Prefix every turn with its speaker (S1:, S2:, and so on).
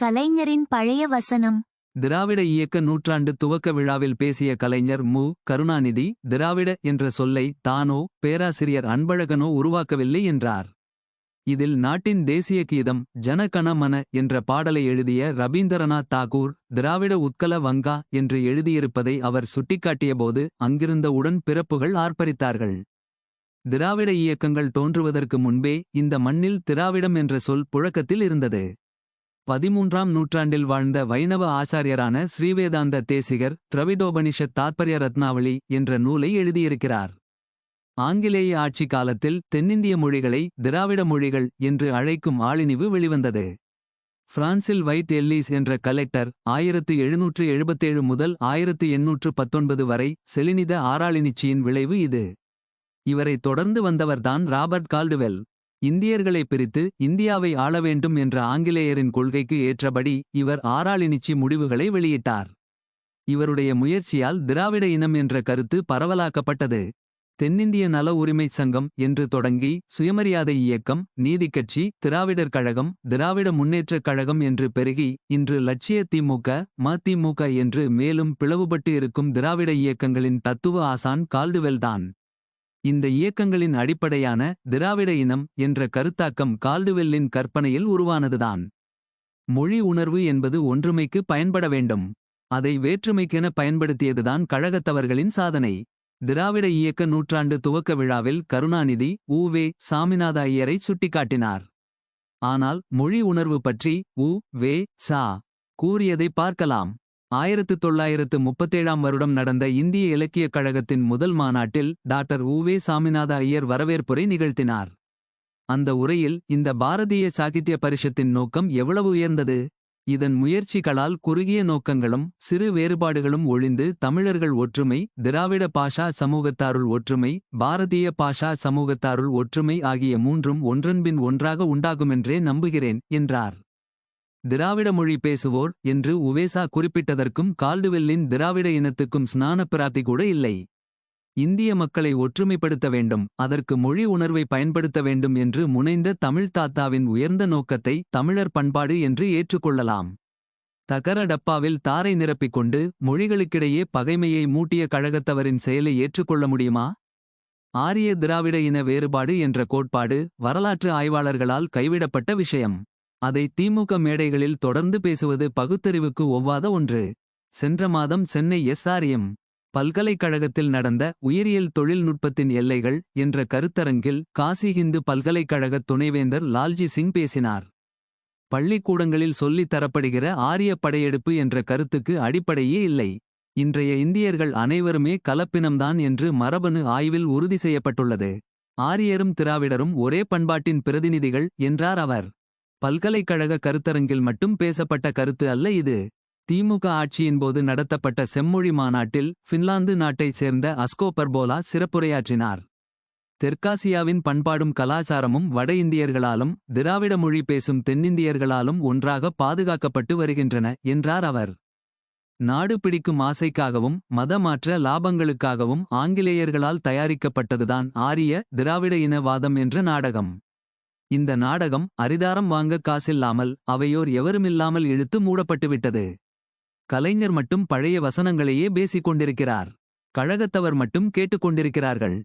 S1: கலைஞரின் பழைய வசனம்.
S2: திராவிட இயக்க நூற்றாண்டு துவக்க விழாவில் பேசிய கலைஞர் மு. கருணாநிதி திராவிட என்ற சொல்லை தானோ பேராசிரியர் அன்பழகனோ உருவாக்கவில்லை என்றார். இதில் நாட்டின் தேசிய கீதம் ஜன என்ற பாடலை எழுதிய ரபீந்திரநாத் தாகூர் திராவிட உத்கல வங்கா என்று எழுதியிருப்பதை அவர் சுட்டிக்காட்டியபோது அங்கிருந்த உடன் பிறப்புகள் ஆர்ப்பரித்தார்கள். திராவிட இயக்கங்கள் தோன்றுவதற்கு முன்பே இந்த மண்ணில் திராவிடம் என்ற சொல் புழக்கத்தில் இருந்தது. பதிமூன்றாம் நூற்றாண்டில் வாழ்ந்த வைணவ ஆச்சாரியரான ஸ்ரீவேதாந்த தேசிகர் திரவிடோபனிஷத் தாத்பரிய ரத்னாவளி என்ற நூலை எழுதியிருக்கிறார். ஆங்கிலேய ஆட்சி காலத்தில் தென்னிந்திய மொழிகளை திராவிட மொழிகள் என்று அழைக்கும் ஆளினிவு வெளிவந்தது. பிரான்சில் வைட் எல்லிஸ் என்ற கலெக்டர் ஆயிரத்து எழுநூற்று எழுபத்தேழு முதல் ஆயிரத்து எண்ணூற்று பத்தொன்பது வரை செலினித ஆராளினிச்சியின் விளைவு இது. இவரை தொடர்ந்து வந்தவர்தான் ராபர்ட் கால்டுவெல். இந்தியர்களை பிரித்து இந்தியாவை ஆள வேண்டும் என்ற ஆங்கிலேயரின் கொள்கைக்கு ஏற்றபடி இவர் ஆராளினிச்சி முடிவுகளை வெளியிட்டார். இவருடைய முயற்சியால் திராவிட இனம் என்ற கருத்து பரவலாக்கப்பட்டது. தென்னிந்திய நல உரிமைச் சங்கம் என்று தொடங்கி சுயமரியாதை இயக்கம் நீதிக்கட்சி திராவிடர் கழகம் திராவிட முன்னேற்றக் கழகம் என்று பெருகி இன்று லட்சிய திமுக மதிமுக என்று மேலும் பிளவுபட்டு இருக்கும் திராவிட இயக்கங்களின் தத்துவ ஆசான் கால்டுவெல்தான். இந்த இயக்கங்களின் அடிப்படையான திராவிட இனம் என்ற கருத்தாக்கம் கால்டுவெல்லின் கற்பனையில் உருவானதுதான். மொழி உணர்வு என்பது ஒன்றுமைக்கு பயன்பட வேண்டும். அதை வேற்றுமைக்கென பயன்படுத்தியதுதான் கழகத்தவர்களின் சாதனை. திராவிட இயக்க நூற்றாண்டு துவக்க விழாவில் கருணாநிதி உவே சாமிநாத ஐயரை சுட்டிக்காட்டினார். ஆனால் மொழி உணர்வு பற்றி உ. வே. சா. கூறியதை பார்க்கலாம். ஆயிரத்து தொள்ளாயிரத்து முப்பத்தேழாம் வருடம் நடந்த இந்திய இலக்கியக் கழகத்தின் முதல் மாநாட்டில் டாக்டர் உவே சாமிநாத ஐயர் வரவேற்புரை நிகழ்த்தினார். அந்த உரையில் இந்த பாரதிய சாகித்ய பரிஷத்தின் நோக்கம் எவ்வளவு உயர்ந்தது? இதன் முயற்சிகளால் குறுகிய நோக்கங்களும் சிறு வேறுபாடுகளும் ஒழிந்து தமிழர்கள் ஒற்றுமை திராவிட பாஷா சமூகத்தாருள் ஒற்றுமை பாரதிய பாஷா சமூகத்தாருள் ஒற்றுமை ஆகிய மூன்றும் ஒன்றன்பின் ஒன்றாக உண்டாகுமென்றே நம்புகிறேன் என்றார். திராவிட மொழி பேசுவோர் என்று உவேசா குறிப்பிட்டதற்கும் கால்டுவெல்லின் திராவிட இனத்துக்கும் ஸ்நான பிராப்தி கூட இல்லை. இந்திய மக்களை ஒற்றுமைப்படுத்த வேண்டும் அதற்கு மொழி உணர்வை பயன்படுத்த வேண்டும் என்று முனைந்த தமிழ் தாத்தாவின் உயர்ந்த நோக்கத்தை தமிழர் பண்பாடு என்று ஏற்றுக்கொள்ளலாம். தகர டப்பாவில் தாரை நிரப்பிக் கொண்டு மொழிகளுக்கிடையே பகைமையை மூட்டிய கழகத்தவரின் செயலை ஏற்றுக்கொள்ள முடியுமா? ஆரிய திராவிட இன வேறுபாடு என்ற கோட்பாடு வரலாற்று ஆய்வாளர்களால் கைவிடப்பட்ட விஷயம். அதை திமுக மேடைகளில் தொடர்ந்து பேசுவது பகுத்தறிவுக்கு ஒவ்வாத ஒன்று. சென்ற மாதம் சென்னை எஸ்ஆர்எம் பல்கலைக்கழகத்தில் நடந்த உயிரியல் தொழில்நுட்பத்தின் எல்லைகள் என்ற கருத்தரங்கில் காசி ஹிந்து பல்கலைக்கழக துணைவேந்தர் லால்ஜி சிங் பேசினார். பள்ளிக்கூடங்களில் சொல்லித் தரப்படுகிற ஆரிய படையெடுப்பு என்ற கருத்துக்கு அடிப்படையே இல்லை. இன்றைய இந்தியர்கள் அனைவருமே கலப்பினம்தான் என்று மரபணு ஆய்வில் உறுதி செய்யப்பட்டுள்ளது. ஆரியரும் திராவிடரும் ஒரே பண்பாட்டின் பிரதிநிதிகள் என்றார் அவர். பல்கலைக்கழக கருத்தரங்கில் மட்டும் பேசப்பட்ட கருத்து அல்ல இது. திமுக ஆட்சியின்போது நடத்தப்பட்ட செம்மொழி மாநாட்டில் பின்லாந்து நாட்டைச் சேர்ந்த அஸ்கோ பர்போலா சிறப்புரையாற்றினார். தெற்காசியாவின் பண்பாடும் கலாச்சாரமும் வட இந்தியர்களாலும் திராவிட மொழி பேசும் தென்னிந்தியர்களாலும் ஒன்றாக பாதுகாக்கப்பட்டு வருகின்றன என்றார் அவர். நாடு பிடிக்கும் ஆசைக்காகவும் மதமாற்ற லாபங்களுக்காகவும் ஆங்கிலேயர்களால் தயாரிக்கப்பட்டதுதான் ஆரிய திராவிட இனவாதம் என்ற நாடகம். இந்த நாடகம் அரிதாரம் வாங்க காசில்லாமல் அவையோர் எவருமில்லாமல் இழுத்து மூடப்பட்டுவிட்டது. கலைஞர் மட்டும் பழைய வசனங்களையே பேசிக் கொண்டிருக்கிறார் கழகத்தவர் மட்டும் கேட்டுக்கொண்டிருக்கிறார்கள்.